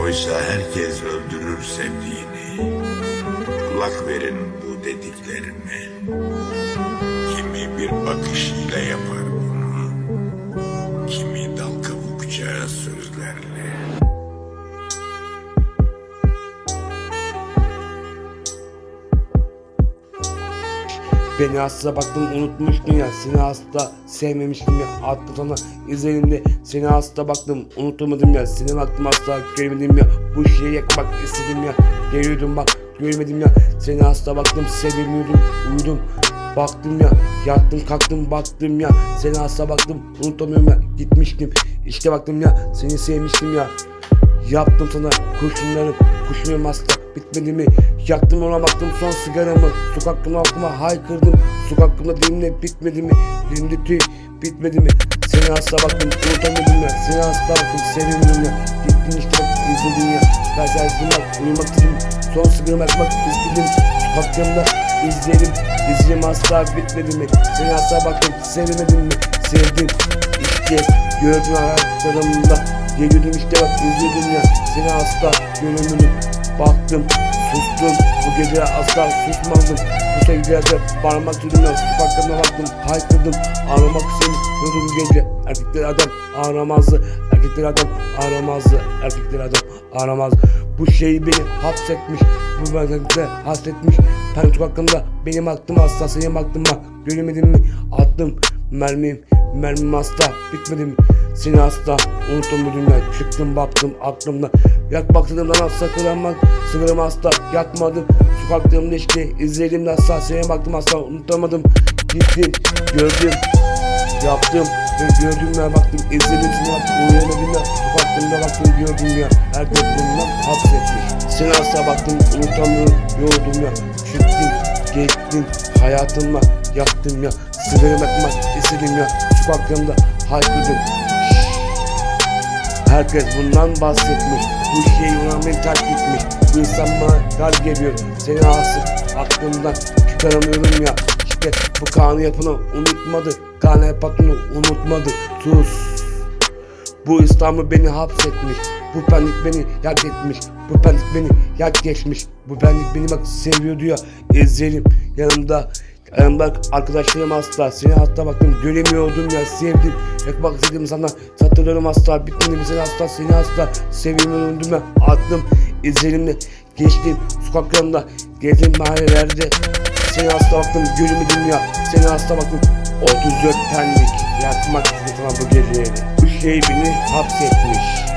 Oysa herkes öldürür sevdiğini. Kulak verin bu dediklerime. Kimi bir bakışıyla yapar bunu. Kimi dal kavukça sözlerle. Beni asla baktım unutmuştun ya. Seni asla sevmemiştim ya. Attı sana izlerimde Seni asla baktım unutamadım ya. Seni baktım asla görmedim ya. Bu şeyi yakmak istedim ya. Geliyordum bak görmedim ya. Seni asla baktım sevmiyordum Uyudum. Baktım ya yattım kalktım baktım ya. Seni asla baktım unutamıyorum ya. Gitmiştim işte baktım ya. Seni sevmiştim ya. Yaptım sana kurşunlarım Kurşunlarım asla bitmedi mi? Yaktım ona baktım son sigaramı. Sokakımda aklıma haykırdım. Sokakımda dilimle bitmedi mi? Dilimde tüy bitmedi mi? Seni asla baktım unutamadım ya. Seni asla baktım sevindim ya. Gittin işte bak izledin ya. Ben sensin bak uyumak istedim. Son sigaramı yakmak istedim. Sokaklarımda izleyelim. İzleyim asla bitmedi mi? Seni asla baktım sevmedim mi? Sevdim. İşte gördüm hayatlarımda. Geliyordum işte bak izliyordum ya. Seni asla göremedim Baktım sustum. Bu gece asla susmadım Bu sevgilerde parmak sürdüm ya Sokaklarına baktım. Haykırdım Ağlamak istemiyordum bu gece. Erkekler adam ağlamazdı Erkekler adam ağlamazdı Erkekler adam ağlamazdı Bu şey beni hapsetmiş Bu benden hasretmiş. Ben sokaklarımda benim aklım senin aklıma Göremedim mi? Attım mermim Mermim asla bitmedi mi Seni asla unutamadım ya Çıktım baktım aklımda. Yak baktığımdan asla kıramak Sınırımı asla yakmadım Sokaklarımda işte izledim asla Seni baktım asla unutamadım. Gittim gördüm Yaptım ve gördüm ya. Baktım izledim seni baktım uyuyamadım ya. Sokaklarımda baktım gördüm ya. Herkes bundan hapsetmiş. Seni asla baktım unutamıyorum. Yoruldum ya. Çıktım gittim hayatıma. Yaktım ya. Sigara yakmak istedim ya. Sokaklarımda haykırdım Herkes bundan bahsetmiş. Bu şey beni terk etmiş Bu insan bana dar geliyor. Seni asıp aklımdan çıkaramıyorum ya. İşte bu kanı yapını unutmadı. Kanı yapatını unutmadı. Sus. Bu İstanbul beni hapsetmiş. Bu pendik beni yak etmiş. Bu pendik beni yak geçmiş. Bu pendik beni bak seviyordu ya. İzleyelim yanımda Yanımda arkadaşlarım asla Seni hatta baktım göremiyordum ya sevdim. Yakmak istedim sana Satırlarım asla bitmedi mi seni asla Seni asla sevmiyordum ya Attım izlerimle. Geçtim Sokaklarımda gezdim mahallelerde. Seni asla baktım göremedim ya Seni asla baktım. 34 tenlik Yakmak istedim bu geceleri. Bu şey beni hapsetmiş